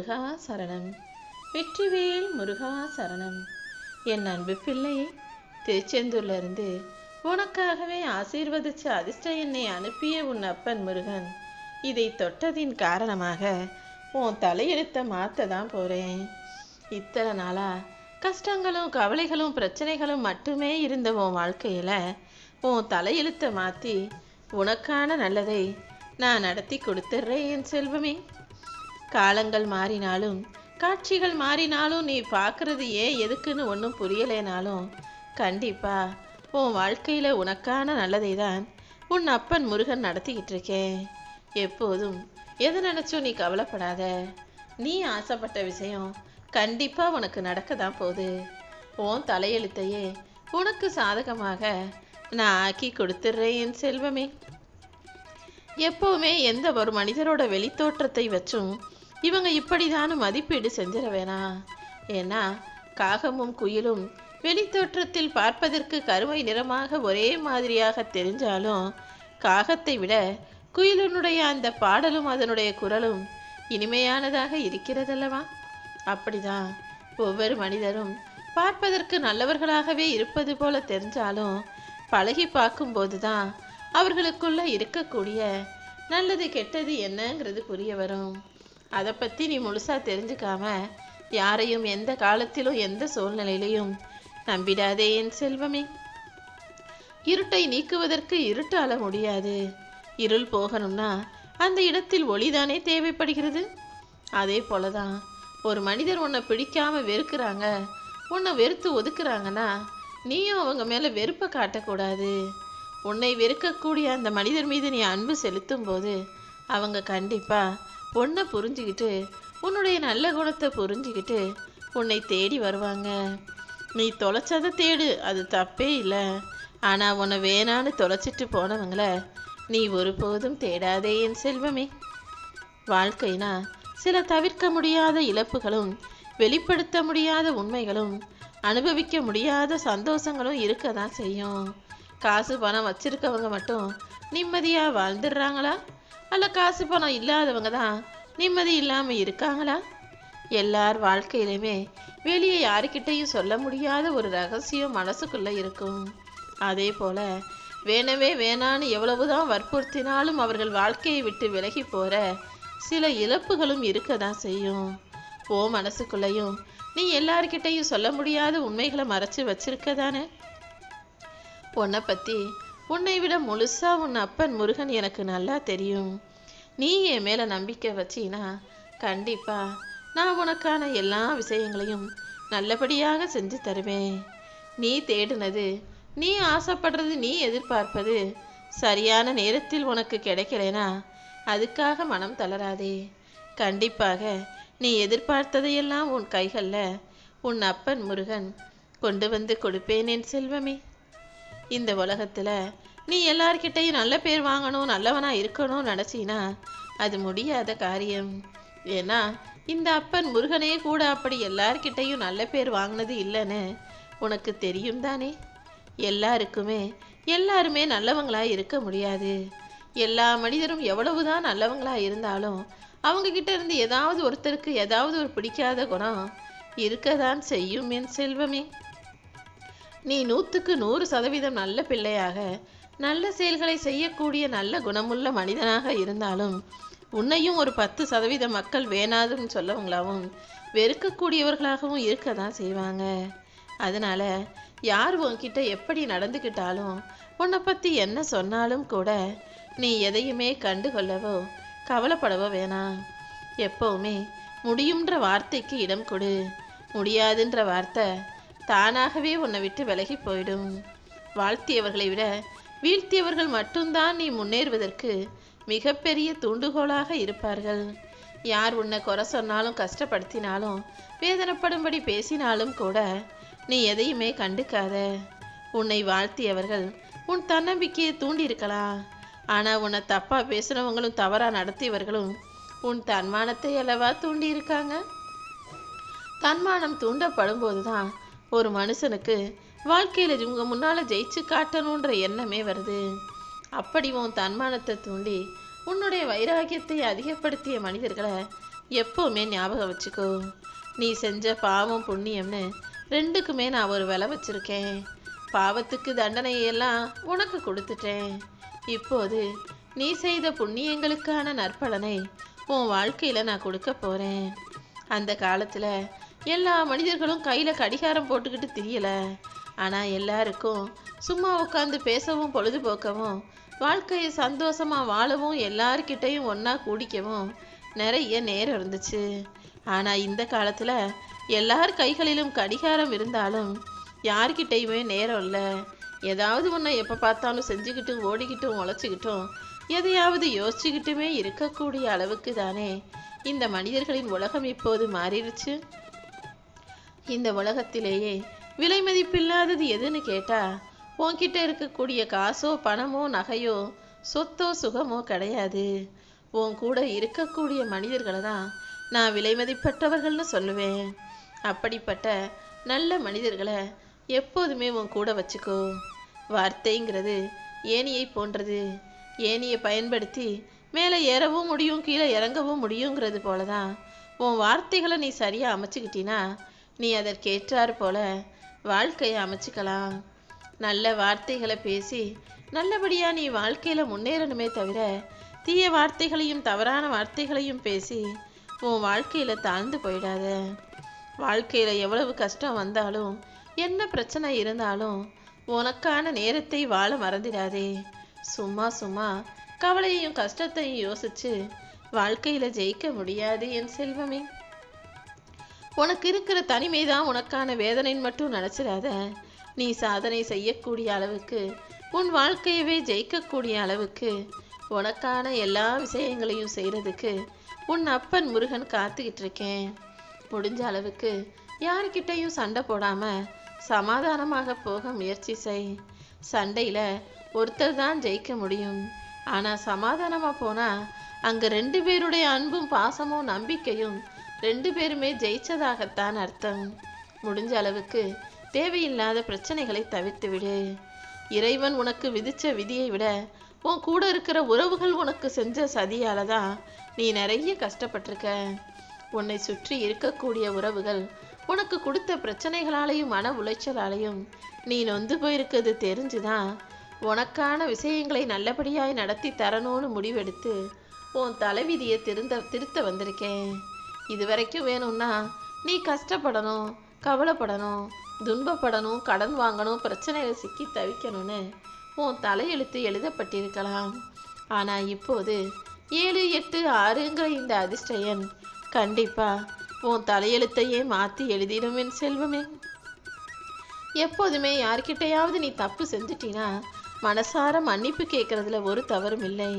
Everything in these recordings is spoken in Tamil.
முருகா சரணம். வெற்றிவேல் முருகா சரணம். என் அன்பு பிள்ளை திருச்செந்தூர்ல இருந்து உனக்காகவே ஆசீர்வதிச்ச அதிர்ஷ்ட என்னை அனுப்பிய உன் அப்பன் முருகன். இதை தொட்டதின் காரணமாக உன் தலையெழுத்தை மாற்ற தான் போறேன். இத்தனை நாளா கஷ்டங்களும் கவலைகளும் பிரச்சனைகளும் மட்டுமே இருந்த உன் வாழ்க்கையில உன் தலையெழுத்தை மாத்தி உனக்கான நல்லதை நான் நடத்தி கொடுத்துட்றேன் என் செல்வமே. காலங்கள் மாறினாலும் காட்சிகள் மாறினாலும் நீ பார்க்கறது ஏன் எதுக்குன்னு ஒன்றும் புரியலைனாலும் கண்டிப்பா உன் வாழ்க்கையில உனக்கான நல்லதை தான் உன் அப்பன் முருகன் நடத்திக்கிட்டு இருக்கேன் எப்போதும் எது நினச்சும் நீ கவலைப்படாத. நீ ஆசைப்பட்ட விஷயம் கண்டிப்பா உனக்கு நடக்க தான் போகுது. உன் தலையெழுத்தையே உனக்கு சாதகமாக நான் ஆக்கி கொடுத்துட்றேன் என் செல்வமே. எப்போவுமே எந்த ஒரு மனிதரோட வெளித்தோற்றத்தை வச்சும் இவங்க இப்படிதான் மதிப்பீடு செஞ்சிட வேணாம். ஏன்னா காகமும் குயிலும் வெளித்தோற்றத்தில் பார்ப்பதற்கு கருமை நிறமாக ஒரே மாதிரியாக தெரிஞ்சாலும் காகத்தை விட குயிலுனுடைய அந்த பாடலும் அதனுடைய குரலும் இனிமையானதாக இருக்கிறதல்லவா? அப்படிதான் ஒவ்வொரு மனிதரும் பார்ப்பதற்கு நல்லவர்களாகவே இருப்பது போல தெரிஞ்சாலும் பழகி பார்க்கும்போது தான் அவர்களுக்குள்ள இருக்கக்கூடிய நல்லது கெட்டது என்னங்கிறது புரிய வரும். அதை பற்றி நீ முழுசாக தெரிஞ்சுக்காம யாரையும் எந்த காலத்திலும் எந்த சூழ்நிலையிலையும் நம்பிடாதே என் செல்வமே. இருட்டை நீக்குவதற்கு இருட்டால முடியாது. இருள் போகணும்னா அந்த இடத்தில் ஒளிதானே தேவைப்படுகிறது? அதே போலதான் ஒரு மனிதர் உன்னை பிடிக்காம வெறுக்கிறாங்க உன்னை வெறுத்து ஒதுக்குறாங்கன்னா நீயும் அவங்க மேல வெறுப்பை காட்டக்கூடாது. உன்னை வெறுக்கக்கூடிய அந்த மனிதர் மீது நீ அன்பு செலுத்தும் போது அவங்க கண்டிப்பா உன்னை புரிஞ்சுக்கிட்டு உன்னுடைய நல்ல குணத்தை புரிஞ்சுக்கிட்டு உன்னை தேடி வருவாங்க. நீ தொலைச்சதை தேடு அது தப்பே இல்லை. ஆனால் உன்னை வேணான்னு தொலைச்சிட்டு போனவங்கள நீ ஒருபோதும் தேடாதே என் செல்வமே. வாழ்க்கைனா சில தவிர்க்க முடியாத இழப்புகளும் வெளிப்படுத்த முடியாத உண்மைகளும் அனுபவிக்க முடியாத சந்தோஷங்களும் இருக்க தான் செய்யும். காசு பணம் வச்சிருக்கவங்க மட்டும் நிம்மதியாக வாழ்ந்துடுறாங்களா? அல்ல காசு பணம் இல்லாதவங்க தான் நிம்மதி இல்லாமல் இருக்காங்களா? எல்லார் வாழ்க்கையிலுமே வெளியே யாருக்கிட்டையும் சொல்ல முடியாத ஒரு ரகசியம் மனசுக்குள்ளே இருக்கும். அதே போல வேணவே வேணான்னு எவ்வளவுதான் வற்புறுத்தினாலும் அவர்கள் வாழ்க்கையை விட்டு விலகி போற சில இழப்புகளும் இருக்க தான் செய்யும். ஓ மனசுக்குள்ளேயும் நீ எல்லார்கிட்டையும் சொல்ல முடியாத உண்மைகளை மறைச்சு வச்சிருக்க தானே பொண்ணை பற்றி உன்னை விட முழுசா உன் அப்பன் முருகன் எனக்கு நல்லா தெரியும். நீ என் மேல நம்பிக்கை வச்சினா கண்டிப்பா நான் உனக்கான எல்லா விஷயங்களையும் நல்லபடியாக செஞ்சு தருவேன். நீ தேடுனது நீ ஆசைப்படுறது நீ எதிர்பார்ப்பது சரியான நேரத்தில் உனக்கு கிடைக்கலனா அதுக்காக மனம் தளராதே. கண்டிப்பாக நீ எதிர்பார்த்ததையெல்லாம் உன் கைகளில் உன் அப்பன் முருகன் கொண்டு வந்து கொடுப்பேன் என் செல்வமே. இந்த உலகத்துல நீ எல்லார்கிட்டையும் நல்ல பேர் வாங்கணும் நல்லவனா இருக்கணும் நினச்சின்னா அது முடியாத காரியம். ஏன்னா இந்த அப்பன் முருகனே கூட அப்படி எல்லார்கிட்டையும் நல்ல பேர் வாங்கினது இல்லைன்னு உனக்கு தெரியும் தானே? எல்லாருக்குமே எல்லாருமே நல்லவங்களா இருக்க முடியாது. எல்லா மனிதரும் எவ்வளவுதான் நல்லவங்களா இருந்தாலும் அவங்க கிட்ட இருந்து ஏதாவது ஒருத்தருக்கு ஏதாவது ஒரு பிடிக்காத குணம் இருக்கதான் செய்யும் என் செல்வமே. நீ நூற்றுக்கு நூறு சதவீதம் நல்ல பிள்ளையாக நல்ல செயல்களை செய்யக்கூடிய நல்ல குணமுள்ள மனிதனாக இருந்தாலும் உன்னையும் ஒரு பத்து சதவீத மக்கள் வேணாதுன்னு சொல்லவங்களாவும் வெறுக்கக்கூடியவர்களாகவும் இருக்க தான் செய்வாங்க. அதனால் யார் உன்கிட்ட எப்படி நடந்துக்கிட்டாலும் உன்னை பற்றி என்ன சொன்னாலும் கூட நீ எதையுமே கண்டுகொள்ளவோ கவலைப்படவோ வேணாம். எப்பவுமே முடியுன்ற வார்த்தைக்கு இடம் கொடு. முடியாதுன்ற வார்த்தை தானாகவே உன்னை விட்டு விலகி போயிடும். வாழ்த்தியவர்களை விட வீழ்த்தியவர்கள் மட்டும்தான் நீ முன்னேறுவதற்கு மிகப்பெரிய தூண்டுகோலாக இருப்பார்கள். யார் உன்னை குறை சொன்னாலும் கஷ்டப்படுத்தினாலும் வேதனைப்படும்படி பேசினாலும் கூட நீ எதையுமே கண்டுக்காத. உன்னை வாழ்த்தியவர்கள் உன் தன்னம்பிக்கையை தூண்டியிருக்கலாம். ஆனால் உன்னை தப்பாக பேசுனவங்களும் தவறாக நடத்தியவர்களும் உன் தன்மானத்தை அல்லவா தூண்டியிருக்காங்க? தன்மானம் தூண்டப்படும் போதுதான் ஒரு மனுஷனுக்கு வாழ்க்கையில் இவங்க முன்னால் ஜெயிச்சு காட்டணுன்ற எண்ணமே வருது. அப்படி உன் தன்மானத்தை தூண்டி உன்னுடைய வைராகியத்தை அதிகப்படுத்திய மனிதர்களை எப்போவுமே ஞாபகம் வச்சுக்கோ. நீ செஞ்ச பாவம் புண்ணியம்னு ரெண்டுக்குமே நான் ஒரு விலை வச்சிருக்கேன். பாவத்துக்கு தண்டனையெல்லாம் உனக்கு கொடுத்துட்டேன். இப்போது நீ செய்த புண்ணியங்களுக்கான நற்பலனை உன் வாழ்க்கையில் நான் கொடுக்க போகிறேன் அந்த காலத்தில் எல்லா மனிதர்களும் கையில் கடிகாரம் போட்டுக்கிட்டு திரியலை. ஆனால் எல்லாருக்கும் சும்மா உட்காந்து பேசவும் பொழுதுபோக்கவும் வாழ்க்கையை சந்தோஷமாக வாழவும் எல்லார்கிட்டையும் ஒன்றா கூடிக்கவும் நிறைய நேரம் இருந்துச்சு. ஆனால் இந்த காலத்தில் எல்லார் கைகளிலும் கடிகாரம் இருந்தாலும் யார்கிட்டையுமே நேரம் இல்லை. ஏதாவது ஒன்றை எப்போ பார்த்தாலும் செஞ்சுக்கிட்டும் ஓடிக்கிட்டும் உழைச்சிக்கிட்டும் எதையாவது யோசிச்சுக்கிட்டுமே இருக்கக்கூடிய அளவுக்கு தானே இந்த மனிதர்களின் உலகம் இப்போது மாறிடுச்சு. இந்த உலகத்திலேயே விலை மதிப்பில்லாதது எதுன்னு கேட்டா உன்கிட்ட இருக்கக்கூடிய காசோ பணமோ நகையோ சொத்தோ சுகமோ கிடையாது. உன் கூட இருக்கக்கூடிய மனிதர்களை தான் நான் விலை மதிப்பற்றவர்கள்னு சொல்லுவேன். அப்படிப்பட்ட நல்ல மனிதர்களை எப்போதுமே உன் கூட வச்சுக்கோ. வார்த்தைங்கிறது ஏனியை போன்றது. ஏனியை பயன்படுத்தி மேலே ஏறவும் முடியும் கீழே இறங்கவும் முடியுங்கிறது போல தான் உன் வார்த்தைகளை நீ சரியாக அமைச்சுக்கிட்டினா நீ அதற்கேற்றாறு போல வாழ்க்கையை அமைச்சுக்கலாம். நல்ல வார்த்தைகளை பேசி நல்லபடியாக நீ வாழ்க்கையில் முன்னேறணுமே தவிர தீய வார்த்தைகளையும் தவறான வார்த்தைகளையும் பேசி உன் வாழ்க்கையில் தாழ்ந்து போயிடாத. வாழ்க்கையில் எவ்வளவு கஷ்டம் வந்தாலும் என்ன பிரச்சனை இருந்தாலும் உனக்கான நேரத்தை வாழ மறந்துடாதே. சும்மா சும்மா கவலையையும் கஷ்டத்தையும் யோசிச்சு வாழ்க்கையில் ஜெயிக்க முடியாது என் செல்வமே. உனக்கு இருக்கிற தனிமை தான் உனக்கான வேதனைன்னு மட்டும் நினச்சிடாத. நீ சாதனை செய்யக்கூடிய அளவுக்கு உன் வாழ்க்கையவே ஜெயிக்கக்கூடிய அளவுக்கு உனக்கான எல்லா விஷயங்களையும் செய்கிறதுக்கு உன் அப்பன் முருகன் காத்துக்கிட்டு இருக்கேன். முடிஞ்ச அளவுக்கு யாருக்கிட்டையும் சண்டை போடாமல் சமாதானமாக போக முயற்சி செய். சண்டையில் ஒருத்தர் தான் ஜெயிக்க முடியும். ஆனால் சமாதானமாக போனால் அங்கே ரெண்டு பேருடைய அன்பும் பாசமும் நம்பிக்கையும் ரெண்டு பேருமே ஜெயிச்சதாகத்தான் அர்த்தம். முடிஞ்ச அளவுக்கு தேவையில்லாத பிரச்சனைகளை தவிர்த்து விடு. இறைவன் உனக்கு விதிச்ச விதியை விட உன் கூட இருக்கிற உறவுகள் உனக்கு செஞ்ச சதியால தான் நீ நிறைய கஷ்டப்பட்டிருக்க. உன்னை சுற்றி இருக்கக்கூடிய உறவுகள் உனக்கு கொடுத்த பிரச்சனைகளாலையும் மன உளைச்சலாலையும் நீ நொந்து போயிருக்கிறது தெரிஞ்சுதான் உனக்கான விஷயங்களை நல்லபடியாய் நடத்தி தரணும்னு முடிவெடுத்து உன் தலைவிதியை திருந்த திருத்த வந்திருக்கேன். இது வரைக்கும் வேணும்னா நீ கஷ்டப்படணும் கவலைப்படணும் துன்பப்படணும் கடன் வாங்கணும் பிரச்சனையில் சிக்கி தவிக்கணும்னு உன் தலையெழுத்து எழுதப்பட்டிருக்கலாம். ஆனால் இப்போது ஏழு எட்டு ஆறுங்கிற இந்த அதிர்ஷ்ட எண் கண்டிப்பா உன் தலையெழுத்தையே மாற்றி எழுதிடும் என் செல்வமே. எப்போதுமே யார்கிட்டையாவது நீ தப்பு செஞ்சிட்டினா மனசார மன்னிப்பு கேட்கறதுல ஒரு தவறும் இல்லை.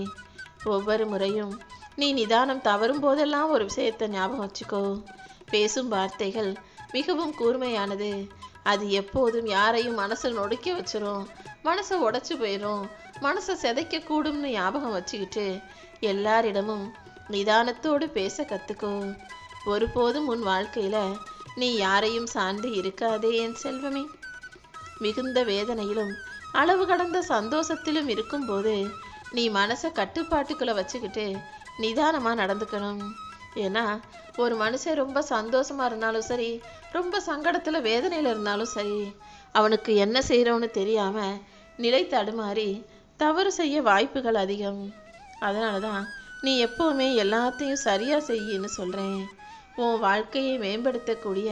ஒவ்வொரு முறையும் நீ நிதானம் தவறும் போதெல்லாம் ஒரு விஷயத்தை ஞாபகம் வச்சுக்கோ. பேசும் வார்த்தைகள் மிகவும் கூர்மையானது. அது எப்போதும் யாரையும் மனசை நொடுக்க வச்சிரும். மனசை உடச்சி போயிடும் மனசை சிதைக்கக்கூடும்னு ஞாபகம் வச்சுக்கிட்டு எல்லாரிடமும் நிதானத்தோடு பேச கற்றுக்கோ ஒருபோதும் உன் வாழ்க்கையில் நீ யாரையும் சார்ந்து இருக்காதே என் செல்வமே. மிகுந்த வேதனையிலும் அளவு கடந்த சந்தோஷத்திலும் இருக்கும்போது நீ மனசை கட்டுப்பாட்டுக்குள்ளே வச்சுக்கிட்டு நிதானமாக நடந்துக்கணும். ஏன்னா ஒரு மனுஷன் ரொம்ப சந்தோஷமாக இருந்தாலும் சரி ரொம்ப சங்கடத்தில் வேதனையில் இருந்தாலும் சரி அவனுக்கு என்ன செய்கிறோன்னு தெரியாமல் நிலை தடுமாறி தவறு செய்ய வாய்ப்புகள் அதிகம். அதனால தான் நீ எப்போவுமே எல்லாத்தையும் சரியாக செய்யின்னு சொல்கிறேன் உன் வாழ்க்கையை மேம்படுத்தக்கூடிய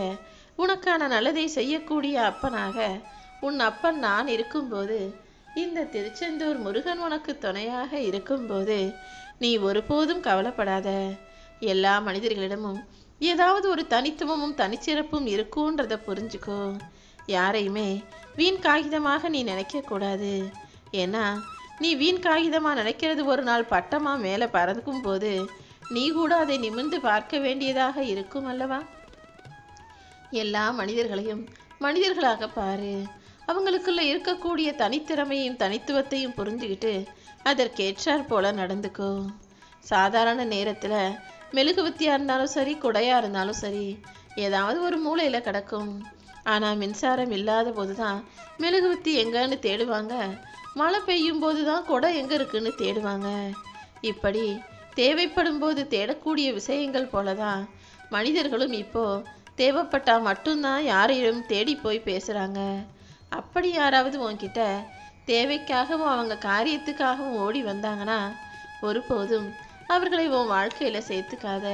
உனக்கான நல்லதை செய்யக்கூடிய அப்பனாக உன் அப்பன் நான் இருக்கும்போது இந்த திருச்செந்தூர் முருகன் உனக்கு துணையாக இருக்கும்போது நீ ஒருபோதும் கவலைப்படாத. எல்லா மனிதர்களிடமும் ஏதாவது ஒரு தனித்துவமும் தனிச்சிறப்பும் இருக்குன்றத புரிஞ்சுக்கோ. யாரையுமே வீண் காகிதமாக நீ நினைக்கக்கூடாது ஏன்னா நீ வீண் காகிதமாக நினைக்கிறது ஒரு நாள் பட்டமாக மேலே பறக்கும் போது நீ கூட அதை நிமிர்ந்து பார்க்க வேண்டியதாக இருக்கும் அல்லவா? எல்லா மனிதர்களையும் மனிதர்களாக பாரு. அவங்களுக்குள்ள இருக்கக்கூடிய தனித்திறமையும் தனித்துவத்தையும் புரிஞ்சுக்கிட்டு அதற்கேற்றாற் போல நடந்துக்கோ. சாதாரண நேரத்தில் மெழுகுவத்தியாக இருந்தாலும் சரி குடையாக இருந்தாலும் சரி ஏதாவது ஒரு மூலையில் கிடக்கும். ஆனால் மின்சாரம் இல்லாத போது தான் மெழுகுவத்தி எங்கன்னு தேடுவாங்க. மழை பெய்யும் போது தான் குடை எங்கே இருக்குன்னு தேடுவாங்க. இப்படி தேவைப்படும் போது தேடக்கூடிய விஷயங்கள் போலதான் மனிதர்களும் இப்போ தேவைப்பட்டால் மட்டும்தான் யாரையும் தேடி போய் பேசுகிறாங்க அப்படி யாராவது உன்கிட்ட தேவைக்காகவும் அவங்க காரியத்துக்காகவும் ஓடி வந்தாங்கன்னா ஒருபோதும் அவர்களை உன் வாழ்க்கையில் சேர்த்துக்காத.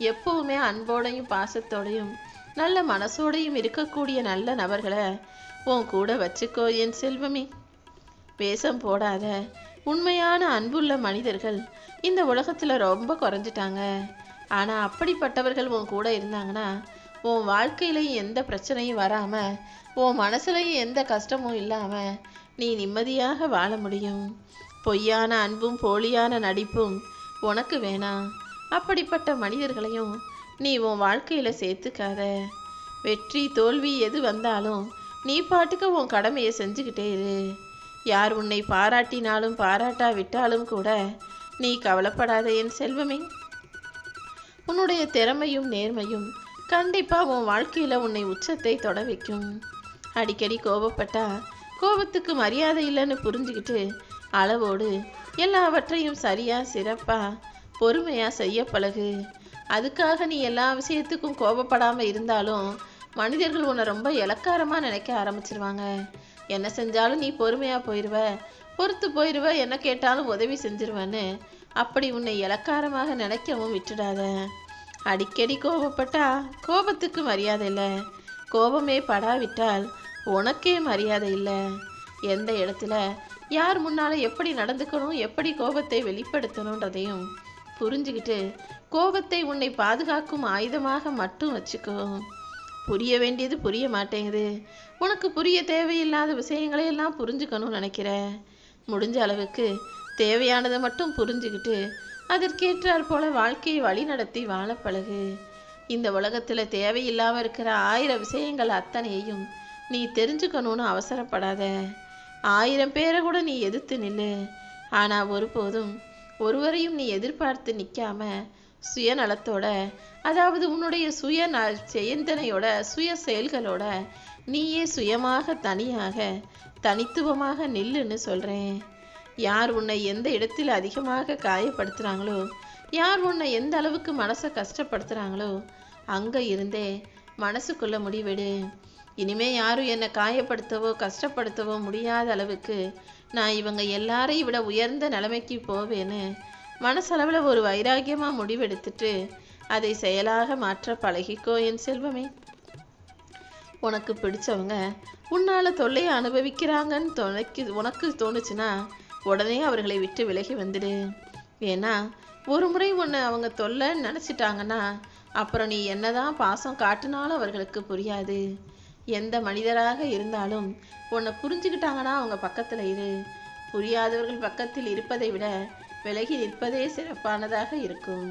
எப்பவுமே அன்போடையும் பாசத்தோடையும் நல்ல மனசோடையும் இருக்கக்கூடிய நல்ல நபர்களை உன் கூட வச்சுக்கோ என் செல்வமே. வேஷம் போடாத. உண்மையான அன்புள்ள மனிதர்கள் இந்த உலகத்தில் ரொம்ப குறைஞ்சிட்டாங்க. ஆனால் அப்படிப்பட்டவர்கள் உன் கூட இருந்தாங்கன்னா உன் வாழ்க்கையிலையும் எந்த பிரச்சனையும் வராமல் உன் மனசுலையும் எந்த கஷ்டமும் இல்லாமல் நீ நிம்மதியாக வாழ முடியும். பொய்யான அன்பும் போலியான நடிப்பும் உனக்கு வேணாம் அப்படிப்பட்ட மனிதர்களையும் நீ உன் வாழ்க்கையில் சேர்த்துக்காத. வெற்றி தோல்வி எது வந்தாலும் நீ பாட்டுக்கு உன் கடமையை செஞ்சுக்கிட்டே இரு. யார் உன்னை பாராட்டினாலும் பாராட்டா விட்டாலும் கூட நீ கவலைப்படாத என் செல்வமே. உன்னுடைய திறமையும் நேர்மையும் கண்டிப்பா உன் வாழ்க்கையில உன்னை உச்சத்தை தொட வைக்கும். அடிக்கடி கோபப்பட்டா கோபத்துக்கு மரியாதை இல்லைன்னு புரிஞ்சுக்கிட்டு அளவோடு எல்லாவற்றையும் சரியா சிறப்பா பொறுமையா செய்ய பழகு. அதுக்காக நீ எல்லா விஷயத்துக்கும் கோபப்படாம இருந்தாலும் மனிதர்கள் உன்னை ரொம்ப இலக்காரமா நினைக்க ஆரம்பிச்சிருவாங்க. என்ன செஞ்சாலும் நீ பொறுமையா போயிடுவ பொறுத்து போயிடுவ என்ன கேட்டாலும் உதவி செஞ்சிருவேன்னு அப்படி உன்னை இலக்காரமாக நினைக்கவும் விட்டுடாத. அடிக்கடி கோபப்பட்டா கோபத்துக்கு மரியாதை இல்லை. கோபமே படாவிட்டால் உனக்கே மரியாதை இல்லை. எந்த இடத்துல யார் முன்னால் எப்படி நடந்துக்கணும் எப்படி கோபத்தை வெளிப்படுத்தணுன்றதையும் புரிஞ்சுக்கிட்டு கோபத்தை உன்னை பாதுகாக்கும் ஆயுதமாக மட்டும் வச்சுக்கோ. புரிய வேண்டியது புரிய மாட்டேங்குது. உனக்கு புரிய தேவையில்லாத விஷயங்களை எல்லாம் புரிஞ்சுக்கணும்னு நினைக்கிற. முடிஞ்ச அளவுக்கு தேவையானதை மட்டும் புரிஞ்சுக்கிட்டு அதற்கேற்றாற் போல வாழ்க்கையை வழி நடத்தி வாழ பழகு. இந்த உலகத்தில் தேவையில்லாமல் இருக்கிற ஆயிரம் விஷயங்கள் அத்தனையையும் நீ தெரிஞ்சுக்கணும்னு அவசரப்படாத. ஆயிரம் பேரை கூட நீ எதிர்த்து நில்லு. ஆனால் ஒருபோதும் ஒருவரையும் நீ எதிர்பார்த்து நிற்காம சுயநலத்தோட அதாவது உன்னுடைய சுய ந- சிந்தனையோட சுய செயல்களோட நீயே சுயமாக தனியாக தனித்துவமாக நில்லுன்னு சொல்கிறேன் யார் உன்னை எந்த இடத்தில் அதிகமாக காயப்படுத்துகிறாங்களோ யார் உன்னை எந்த அளவுக்கு மனசை கஷ்டப்படுத்துகிறாங்களோ அங்கே இருந்தே மனசுக்குள்ள முடிவெடு. இனிமே யாரும் என்னை காயப்படுத்தவோ கஷ்டப்படுத்தவோ முடியாத அளவுக்கு நான் இவங்க எல்லாரையும் விட உயர்ந்த நிலைமைக்கு போவேன்னு மனசளவில் ஒரு வைராகியமாக முடிவெடுத்துட்டு அதை செயலாக மாற்ற பழகிக்கோ என் செல்வமே. உனக்கு பிடிச்சவங்க உன்னால் தொல்லையை அனுபவிக்கிறாங்கன்னு தொலைக்கு உனக்கு தோணுச்சுன்னா உடனே அவர்களை விட்டு விலகி வந்துடு. ஏன்னா ஒரு முறை ஒன்று அவங்க தொல்லைன்னு நினச்சிட்டாங்கன்னா அப்புறம் நீ என்னதான் பாசம் காட்டினாலும் அவர்களுக்கு புரியாது. எந்த மனிதராக இருந்தாலும் உன்னை புரிஞ்சுக்கிட்டாங்கன்னா அவங்க பக்கத்தில் இரு. புரியாதவர்கள் பக்கத்தில் இருப்பதை விட விலகி நிற்பதே சிறப்பானதாக இருக்கும்.